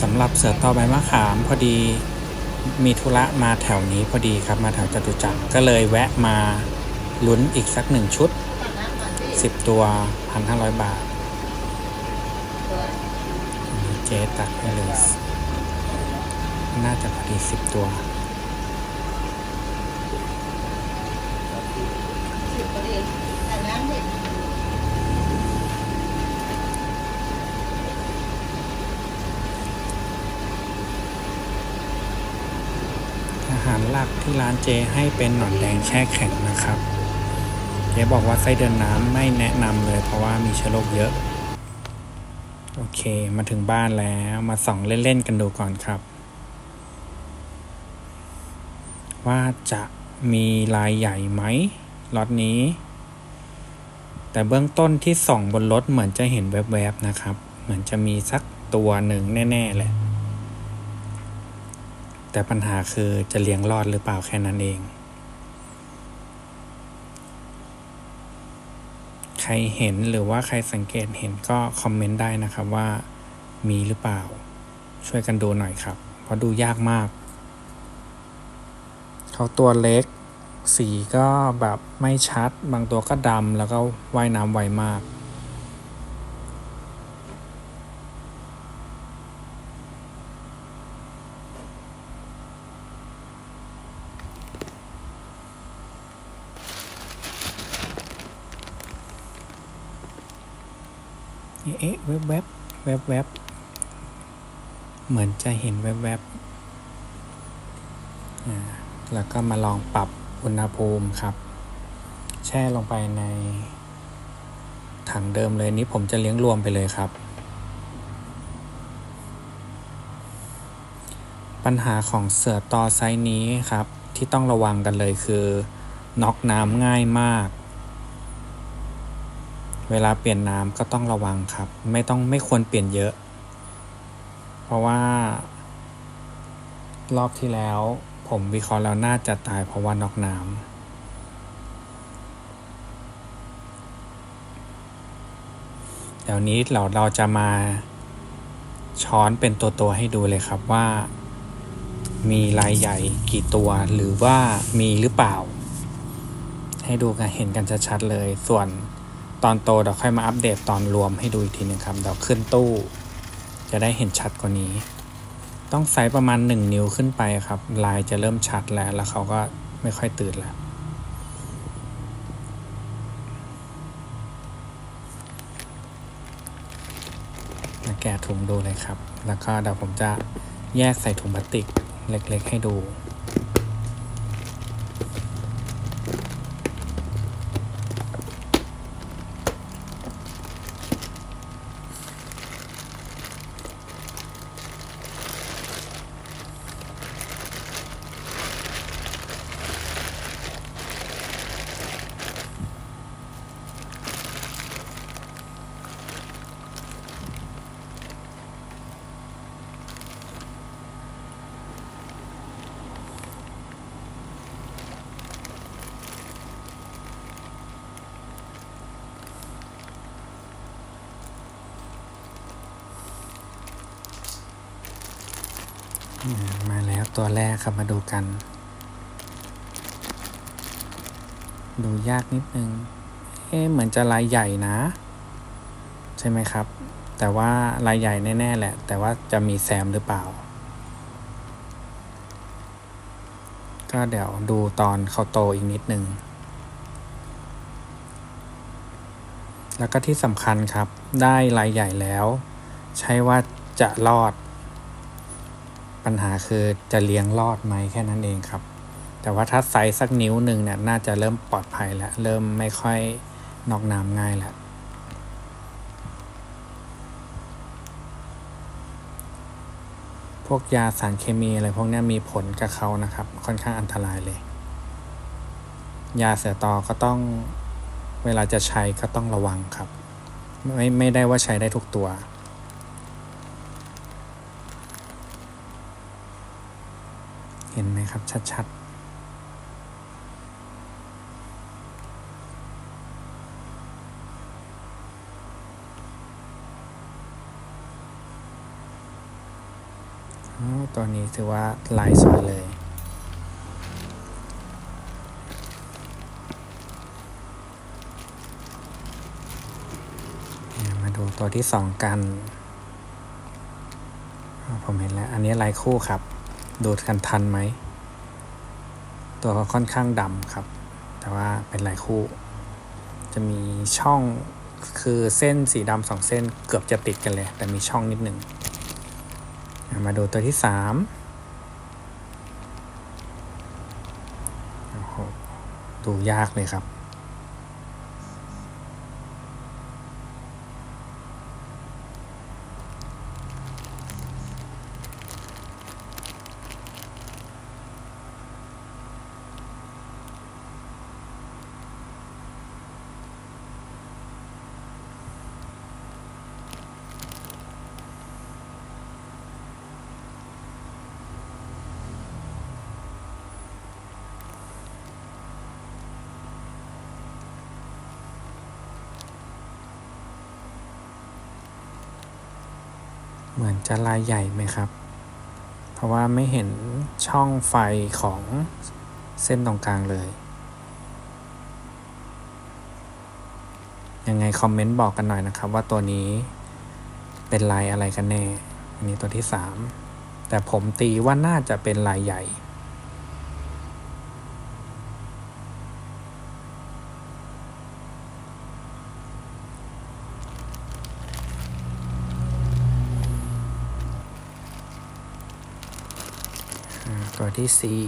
สำหรับเสือต่อใบมะขามพอดีมีธุระมาแถวนี้พอดีครับมาแถวจตุจักรก็เลยแวะมาลุ้นอีกสักหนึ่งชุด 10 ตัว 1,500 บาทอันนี้เจ๊ตัดให้เลยน่าจะพอดี 10 ตัว หารหลักที่ร้านเจให้เป็นหนอนแดงแช่แข็งนะครับเจบอกว่าไส้เดือนน้ำไม่แนะนำเลย เพราะว่ามีเชื้อโรคเยอะ โอเคมาถึงบ้านแล้วมาส่องเล่น ๆ กันดูก่อนครับ ว่าจะมีลายใหญ่ไหมล็อตนี้ แต่เบื้องต้นที่ส่องบนรถเหมือนจะเห็นแวบๆนะครับ เหมือนจะมีสักตัวหนึ่งแน่ ๆ แหละ แต่ปัญหาคือจะเลี้ยงรอดหรือเปล่าแค่นั้นเอง ใครเห็นหรือว่าใครสังเกตเห็นก็คอมเมนต์ได้นะครับว่ามีหรือเปล่า ช่วยกันดูหน่อยครับ เพราะดูยากมาก เขาตัวเล็ก สีก็แบบไม่ชัด บางตัวก็ดำแล้วก็ว่ายน้ำไวมาก เอ๊ะแวบแวบแวบแวบเหมือนจะเห็นแวบแวบอ่าแล้วก็มาลองปรับอุณหภูมิครับ แช่ลงไปใน ถังเดิมเลยนี้ผมจะเลี้ยงรวมไปเลยครับ ปัญหาของเสือตอไซส์นี้ครับ ที่ต้องระวังกันเลยคือน็อกน้ำง่ายมาก เวลาเปลี่ยนน้ำก็ต้องระวังครับ ไม่ต้องไม่ควรเปลี่ยนเยอะ เพราะว่า รอบที่แล้ว ผมวิเคราะห์แล้วน่าจะตายเพราะว่าน็อกน้ำเดี๋ยวนี้เราเราจะมาช้อนเป็นตัวตัวให้ดูเลยครับว่า มีลายใหญ่กี่ตัวหรือว่ามีหรือเปล่า ให้ดูกันเห็นกันชัดๆเลยส่วน ตอนโตเดี๋ยวค่อยมาอัปเดตตอนรวมให้ดูอีกทีหนึ่งครับเดี๋ยวขึ้นตู้ จะได้เห็นชัดกว่านี้ ต้องไซส์ประมาณ 1 นิ้วขึ้นไปครับ ลายจะเริ่มชัดแล้ว แล้วเขาก็ไม่ค่อยตื่นแล้วแกะถุงดูเลยครับ แล้วก็เดี๋ยวผมจะแยกใส่ถุงพลาสติกเล็กๆให้ดู มาแล้วตัวแรกครับมาดูกัน ดูยากนิดนึง เอ๊เหมือนจะลายใหญ่นะ ใช่ไหมครับ แต่ว่าลายใหญ่แน่ๆแหละ แต่ว่าจะมีแซมหรือเปล่า ก็เดี๋ยวดูตอนเขาโตอีกนิดนึง แล้วก็ที่สำคัญครับ ได้ลายใหญ่แล้ว ใช่ว่าจะรอด ปัญหาคือจะเลี้ยงรอดไหมแค่นั้นเองครับ แต่ว่าถ้าไซส์สักนิ้วหนึ่งเนี่ยน่าจะเริ่มปลอดภัยแล้ว เริ่มไม่ค่อยนอกน้ำง่ายแล้วพวกยาสารเคมีอะไรพวกนี้มีผลกับเขานะครับ ค่อนข้างอันตรายเลย ยาเสือตอก็ต้องเวลาจะใช้ก็ต้องระวังครับ ไม่ไม่ได้ว่าใช้ได้ทุกตัว เห็นไหมครับ ชัดอ๋อตัวนี้ถือว่าลายสวยเลย มาดูตัวที่สองกัน ผมเห็นแล้ว อันนี้ลายคู่ครับ โดูกันทันไหม ตัวเขาค่อนข้างดำครับ แต่ว่าเป็นลายคู่ จะมีช่องคือเส้นสีดำสองเส้นเกือบจะติดกันเลย แต่มีช่องนิดหนึ่ง มาดูตัวที่สามดูยากเลยครับ เหมือนจะลายใหญ่ไหมครับ เพราะว่าไม่เห็นช่องไฟของเส้นตรงกลางเลย ยังไงคอมเมนต์บอกกันหน่อยนะครับ ว่าตัวนี้เป็นลายอะไรกันแน่ อันนี้ตัวที่สามแต่ผมตีว่าน่าจะเป็นลายใหญ่ อ่า ตัวที่สี่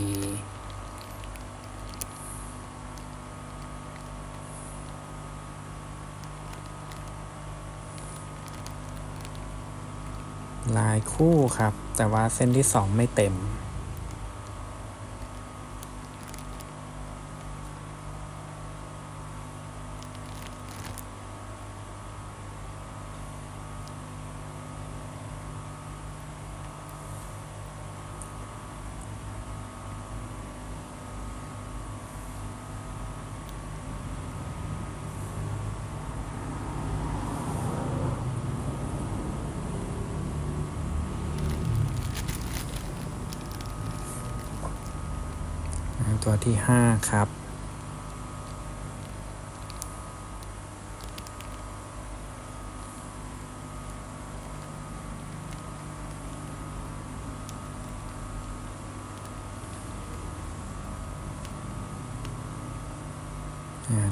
ลายคู่ครับ แต่ว่าเส้นที่สองไม่เต็ม ตัวที่ห้าครับ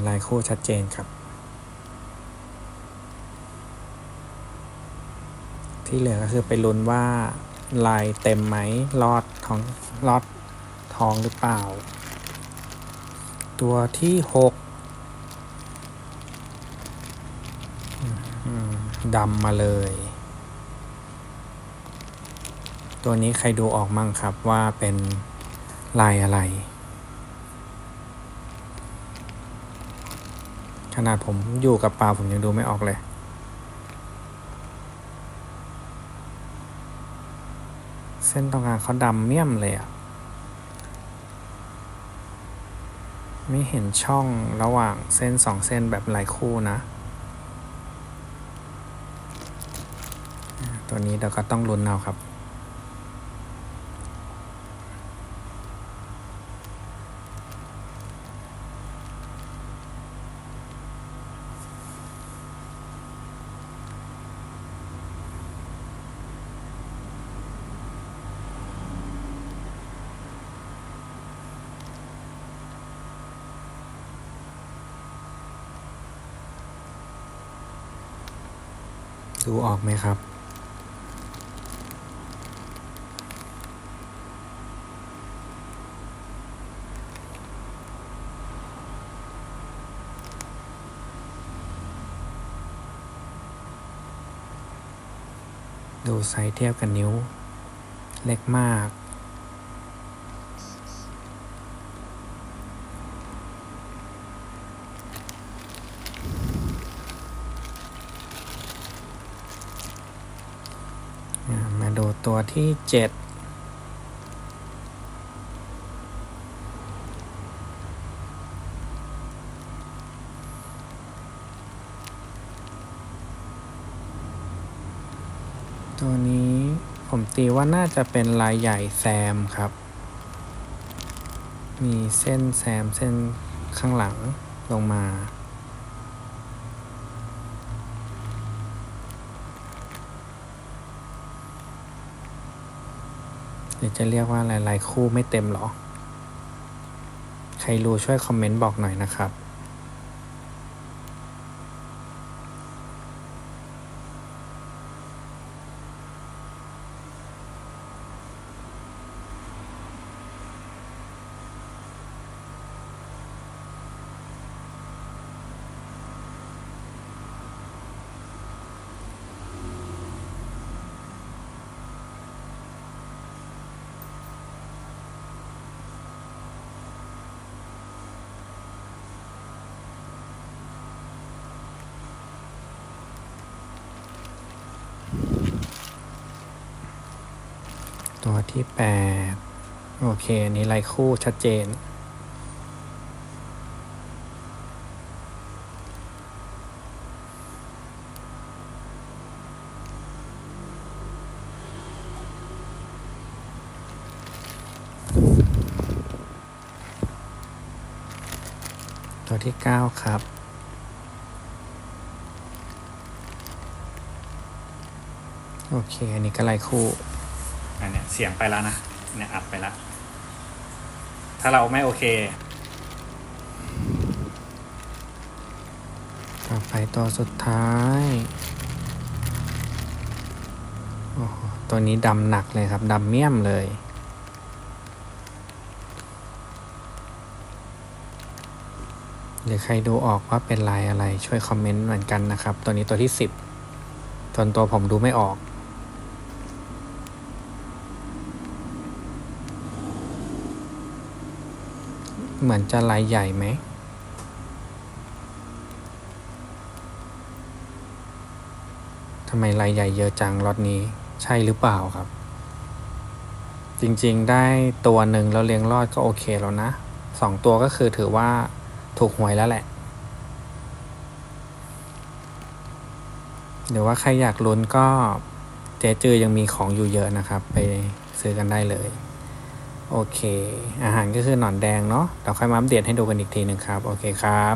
ลายคู่ชัดเจนครับ ที่เหลือก็คือไปลุ้นว่าลายเต็มไหมรอดท้องรอดท้องหรือเปล่า ตัวที่หกดำมาเลย ตัวนี้ใครดูออกมั่งครับว่าเป็นลายอะไร ขนาดผมอยู่กับปลาผมยังดูไม่ออกเลยเส้นตรงกลางเขาดำเมี่ยมเลยอะ ไม่เห็นช่องระหว่างเส้นสองเส้นแบบหลายคู่นะ ตัวนี้เราก็ต้องลุ้นเอาครับ ดูออกไหมครับ ดูไซส์เทียบกับนิ้ว เล็กมาก อ่ามาดูตัว ที่เจ็ดตัวนี้ผมตีว่าน่าจะเป็นลายใหญ่แซมครับ มีเส้นแซมเส้นข้างหลังลงมา หรือจะเรียกว่าอะไรลายคู่ไม่เต็มหรอ ใครรู้ช่วยคอมเมนต์บอกหน่อยนะครับ ตัวที่แปดโอเคอันนี้ลายคู่ชัดเจน ตัวที่เก้าครับโอเค อันนี้ก็ลายคู่ อันเนี้ยเสียงไปแล้วนะเนี่ยอัดไปแล้ว ถ้าเราไม่โอเคต่อไปตัวสุดท้ายโอ้โหตัวนี้ดำหนักเลยครับดำเมี่ยมเลยหรือใครดูออกว่าเป็นลายอะไรช่วยคอมเมนต์เหมือนกันนะครับ ตัวนี้ตัวที่สิบส่วนตัวผมดูไม่ออก เหมือนจะลายใหญ่ไหม ทำไมลายใหญ่เยอะจังรถนี้ใช่หรือเปล่าครับ จริงๆได้ตัวหนึ่งแล้วเลี้ยงรอดก็โอเคแล้วนะสองตัวก็คือถือว่าถูกหวยแล้วแหละ หรือว่าใครอยากลุ้นก็เจ๊จือยังมีของอยู่เยอะนะครับ ไปซื้อกันได้เลย โอเค อาหารก็คือหนอนแดงเนาะเราค่อยมาอัปเดตให้ดูกันอีกทีหนึ่งครับ โอเคครับ